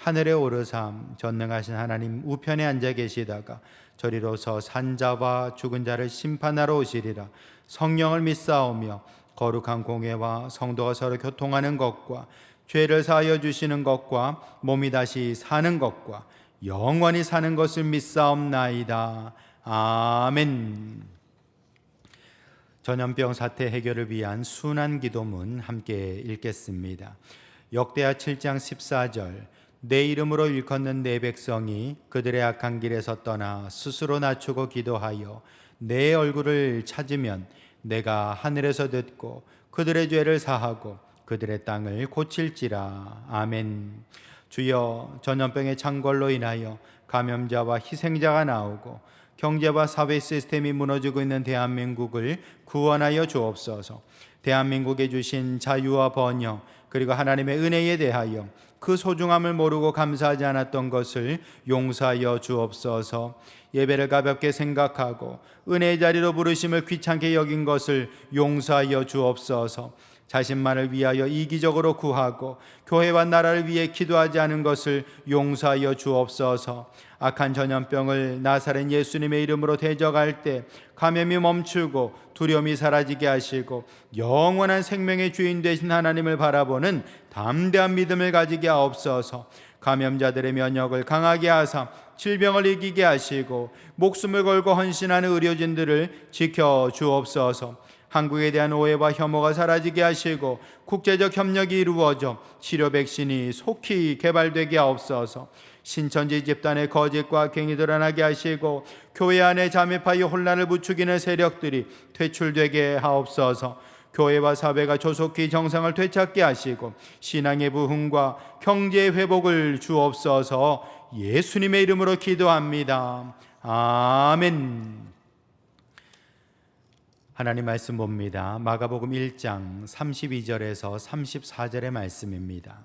하늘에 오르삼 전능하신 하나님 우편에 앉아 계시다가 저리로서 산자와 죽은 자를 심판하러 오시리라 성령을 믿사오며 거룩한 공회와 성도가 서로 교통하는 것과 죄를 사하여 주시는 것과 몸이 다시 사는 것과 영원히 사는 것을 믿사옵나이다 아멘. 전염병 사태 해결을 위한 순환 기도문 함께 읽겠습니다. 역대하 7장 14절 내 이름으로 일컫는 내 백성이 그들의 악한 길에서 떠나 스스로 낮추고 기도하여 내 얼굴을 찾으면 내가 하늘에서 듣고 그들의 죄를 사하고 그들의 땅을 고칠지라 아멘. 주여 전염병의 창궐로 인하여 감염자와 희생자가 나오고 경제와 사회 시스템이 무너지고 있는 대한민국을 구원하여 주옵소서. 대한민국에 주신 자유와 번영 그리고 하나님의 은혜에 대하여 그 소중함을 모르고 감사하지 않았던 것을 용서하여 주옵소서. 예배를 가볍게 생각하고 은혜의 자리로 부르심을 귀찮게 여긴 것을 용서하여 주옵소서. 자신만을 위하여 이기적으로 구하고 교회와 나라를 위해 기도하지 않은 것을 용서하여 주옵소서. 악한 전염병을 나사렛 예수님의 이름으로 대적할 때 감염이 멈추고 두려움이 사라지게 하시고 영원한 생명의 주인 되신 하나님을 바라보는 담대한 믿음을 가지게 하옵소서. 감염자들의 면역을 강하게 하사 질병을 이기게 하시고 목숨을 걸고 헌신하는 의료진들을 지켜 주옵소서. 한국에 대한 오해와 혐오가 사라지게 하시고 국제적 협력이 이루어져 치료 백신이 속히 개발되게 하옵소서. 신천지 집단의 거짓과 갱이 드러나게 하시고 교회 안에 잠입하여 혼란을 부추기는 세력들이 퇴출되게 하옵소서. 교회와 사회가 조속히 정상을 되찾게 하시고 신앙의 부흥과 경제의 회복을 주옵소서. 예수님의 이름으로 기도합니다. 아멘. 하나님 말씀 봅니다. 마가복음 1장 32절에서 34절의 말씀입니다.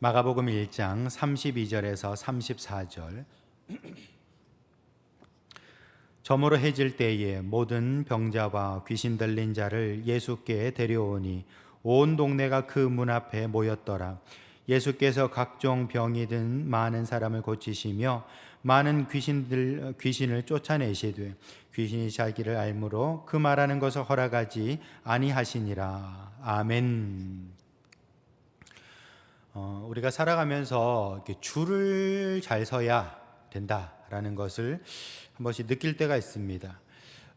마가복음 1장 32절에서 34절 저물어 해질 때에 모든 병자와 귀신 들린 자를 예수께 데려오니 온 동네가 그 문 앞에 모였더라. 예수께서 각종 병이 든 많은 사람을 고치시며 많은 귀신들 귀신을 쫓아내시되 귀신이 자기를 알므로 그 말하는 것을 허락하지 아니하시니라. 아멘. 어, 우리가 살아가면서 줄을 잘 서야 된다라는 것을 한 번씩 느낄 때가 있습니다.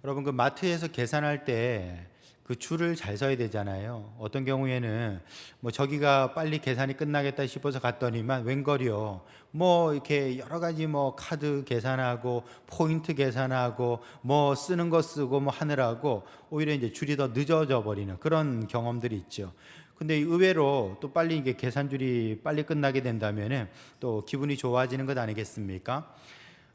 여러분 그 마트에서 계산할 때 그 줄을 잘 서야 되잖아요. 어떤 경우에는 뭐 저기가 빨리 계산이 끝나겠다 싶어서 갔더니만 웬걸이요. 뭐 이렇게 여러 가지 뭐 카드 계산하고 포인트 계산하고 뭐 쓰는 거 쓰고 뭐 하느라고 오히려 이제 줄이 더 늦어져 버리는 그런 경험들이 있죠. 근데 의외로 또 빨리 이게 계산줄이 빨리 끝나게 된다면은 또 기분이 좋아지는 것 아니겠습니까?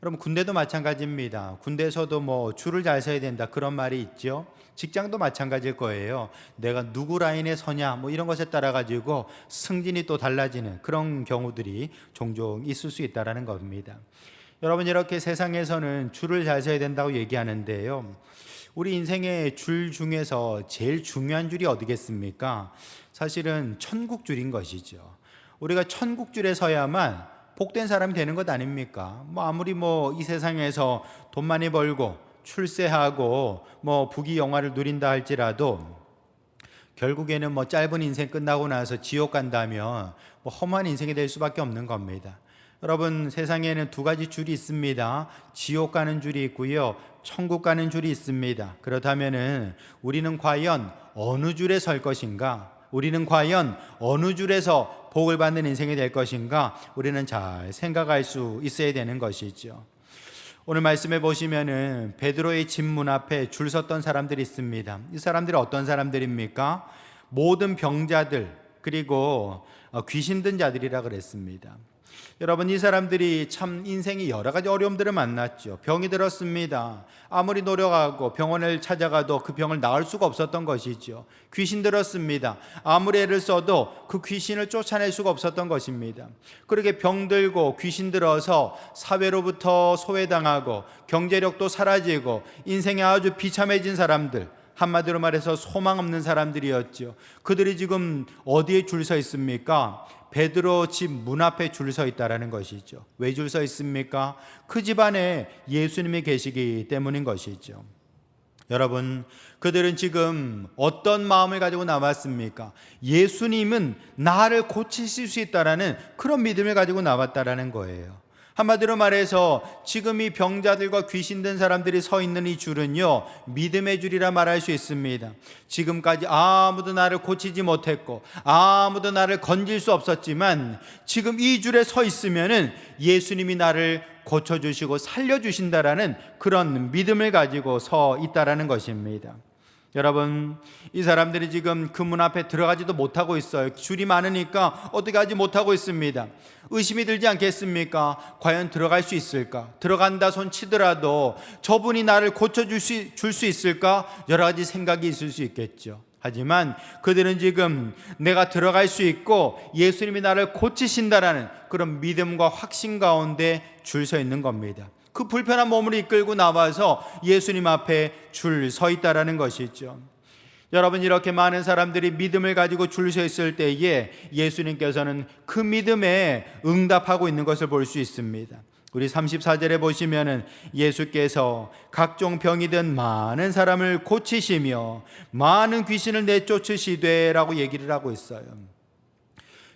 여러분 군대도 마찬가지입니다. 군대에서도 뭐 줄을 잘 서야 된다 그런 말이 있죠. 직장도 마찬가지일 거예요. 내가 누구 라인에 서냐 뭐 이런 것에 따라 가지고 승진이 또 달라지는 그런 경우들이 종종 있을 수 있다라는 겁니다. 여러분 이렇게 세상에서는 줄을 잘 서야 된다고 얘기하는데요. 우리 인생의 줄 중에서 제일 중요한 줄이 어디겠습니까? 사실은 천국 줄인 것이죠. 우리가 천국 줄에 서야만 복된 사람이 되는 것 아닙니까? 뭐 아무리 뭐 이 세상에서 돈 많이 벌고 출세하고 뭐 부귀 영화를 누린다 할지라도 결국에는 뭐 짧은 인생 끝나고 나서 지옥 간다면 뭐 험한 인생이 될 수밖에 없는 겁니다. 여러분 세상에는 두 가지 줄이 있습니다. 지옥 가는 줄이 있고요. 천국 가는 줄이 있습니다. 그렇다면은 우리는 과연 어느 줄에 설 것인가? 우리는 과연 어느 줄에서 복을 받는 인생이 될 것인가? 우리는 잘 생각할 수 있어야 되는 것이죠. 오늘 말씀해 보시면은 베드로의 집 문 앞에 줄 섰던 사람들이 있습니다. 이 사람들이 어떤 사람들입니까? 모든 병자들 그리고 어, 귀신 든 자들이라 그랬습니다. 여러분 이 사람들이 참 인생이 여러 가지 어려움들을 만났죠. 병이 들었습니다. 아무리 노력하고 병원을 찾아가도 그 병을 나을 수가 없었던 것이죠. 귀신 들었습니다. 아무리 애를 써도 그 귀신을 쫓아낼 수가 없었던 것입니다. 그렇게 병 들고 귀신 들어서 사회로부터 소외당하고 경제력도 사라지고 인생이 아주 비참해진 사람들 한마디로 말해서 소망 없는 사람들이었죠. 그들이 지금 어디에 줄 서 있습니까? 베드로 집 문 앞에 줄 서 있다라는 것이죠. 왜 줄 서 있습니까? 그 집안에 예수님이 계시기 때문인 것이죠. 여러분, 그들은 지금 어떤 마음을 가지고 나왔습니까? 예수님은 나를 고치실 수 있다라는 그런 믿음을 가지고 나왔다라는 거예요. 한마디로 말해서 지금 이 병자들과 귀신 든 사람들이 서 있는 이 줄은요, 믿음의 줄이라 말할 수 있습니다. 지금까지 아무도 나를 고치지 못했고, 아무도 나를 건질 수 없었지만, 지금 이 줄에 서 있으면은 예수님이 나를 고쳐주시고 살려주신다라는 그런 믿음을 가지고 서 있다라는 것입니다. 여러분, 이 사람들이 지금 그 문 앞에 들어가지도 못하고 있어요. 줄이 많으니까 어떻게 하지 못하고 있습니다. 의심이 들지 않겠습니까? 과연 들어갈 수 있을까? 들어간다 손 치더라도 저분이 나를 고쳐줄 수, 줄 수 있을까? 여러 가지 생각이 있을 수 있겠죠. 하지만 그들은 지금 내가 들어갈 수 있고 예수님이 나를 고치신다라는 그런 믿음과 확신 가운데 줄 서 있는 겁니다. 그 불편한 몸을 이끌고 나와서 예수님 앞에 줄 서 있다라는 것이죠. 여러분 이렇게 많은 사람들이 믿음을 가지고 줄 서 있을 때에 예수님께서는 그 믿음에 응답하고 있는 것을 볼 수 있습니다. 우리 34절에 보시면은 예수께서 각종 병이 든 많은 사람을 고치시며 많은 귀신을 내쫓으시되라고 얘기를 하고 있어요.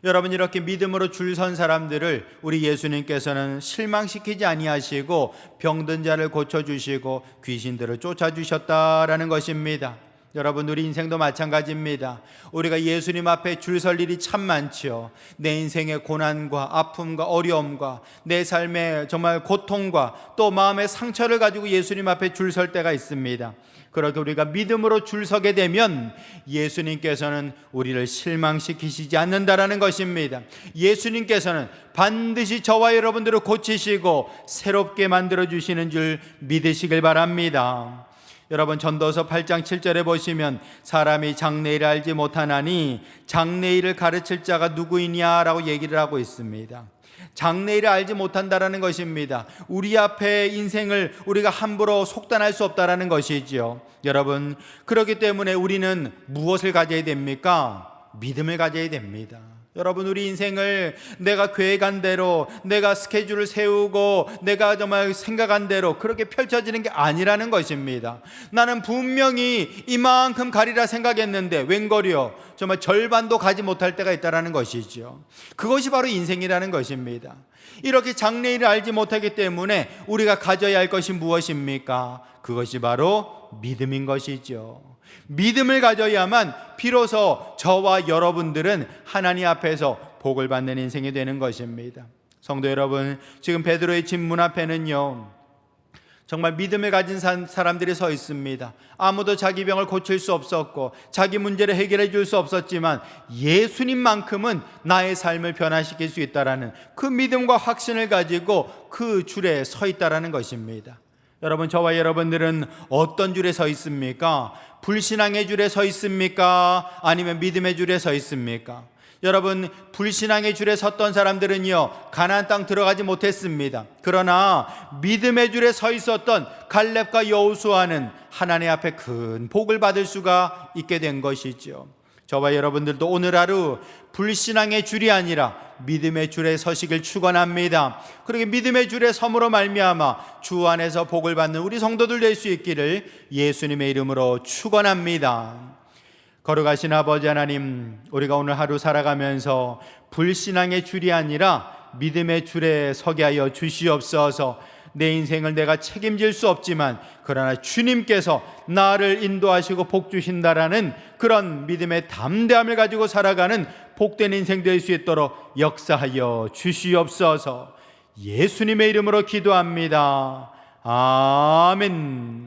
여러분 이렇게 믿음으로 줄 선 사람들을 우리 예수님께서는 실망시키지 아니하시고 병든 자를 고쳐 주시고 귀신들을 쫓아 주셨다라는 것입니다. 여러분 우리 인생도 마찬가지입니다. 우리가 예수님 앞에 줄 설 일이 참 많지요. 내 인생의 고난과 아픔과 어려움과 내 삶의 정말 고통과 또 마음의 상처를 가지고 예수님 앞에 줄 설 때가 있습니다. 그렇게 우리가 믿음으로 줄 서게 되면 예수님께서는 우리를 실망시키시지 않는다라는 것입니다. 예수님께서는 반드시 저와 여러분들을 고치시고 새롭게 만들어 주시는 줄 믿으시길 바랍니다. 여러분 전도서 8장 7절에 보시면 사람이 장래일을 알지 못하나니 장래일을 가르칠 자가 누구이냐라고 얘기를 하고 있습니다. 장래일을 알지 못한다라는 것입니다. 우리 앞에 인생을 우리가 함부로 속단할 수 없다라는 것이지요. 여러분 그렇기 때문에 우리는 무엇을 가져야 됩니까? 믿음을 가져야 됩니다. 여러분 우리 인생을 내가 계획한 대로 내가 스케줄을 세우고 내가 정말 생각한 대로 그렇게 펼쳐지는 게 아니라는 것입니다. 나는 분명히 이만큼 가리라 생각했는데 웬걸이요 정말 절반도 가지 못할 때가 있다라는 것이죠. 그것이 바로 인생이라는 것입니다. 이렇게 장래일을 알지 못하기 때문에 우리가 가져야 할 것이 무엇입니까? 그것이 바로 믿음인 것이죠. 믿음을 가져야만 비로소 저와 여러분들은 하나님 앞에서 복을 받는 인생이 되는 것입니다. 성도 여러분, 지금 베드로의 집 문 앞에는요. 정말 믿음을 가진 사람들이 서 있습니다. 아무도 자기 병을 고칠 수 없었고 자기 문제를 해결해 줄 수 없었지만 예수님만큼은 나의 삶을 변화시킬 수 있다라는 그 믿음과 확신을 가지고 그 줄에 서 있다라는 것입니다. 여러분 저와 여러분들은 어떤 줄에 서 있습니까? 불신앙의 줄에 서 있습니까? 아니면 믿음의 줄에 서 있습니까? 여러분 불신앙의 줄에 섰던 사람들은요 가나안 땅 들어가지 못했습니다. 그러나 믿음의 줄에 서 있었던 갈렙과 여호수아는 하나님 앞에 큰 복을 받을 수가 있게 된 것이죠. 저와 여러분들도 오늘 하루 불신앙의 줄이 아니라 믿음의 줄에 서식을 축원합니다. 그렇게 믿음의 줄에 섬으로 말미암아 주 안에서 복을 받는 우리 성도들 될 수 있기를 예수님의 이름으로 축원합니다. 걸어가신 아버지 하나님, 우리가 오늘 하루 살아가면서 불신앙의 줄이 아니라 믿음의 줄에 서게 하여 주시옵소서. 내 인생을 내가 책임질 수 없지만 그러나 주님께서 나를 인도하시고 복 주신다라는 그런 믿음의 담대함을 가지고 살아가는 복된 인생 될 수 있도록 역사하여 주시옵소서. 예수님의 이름으로 기도합니다. 아멘.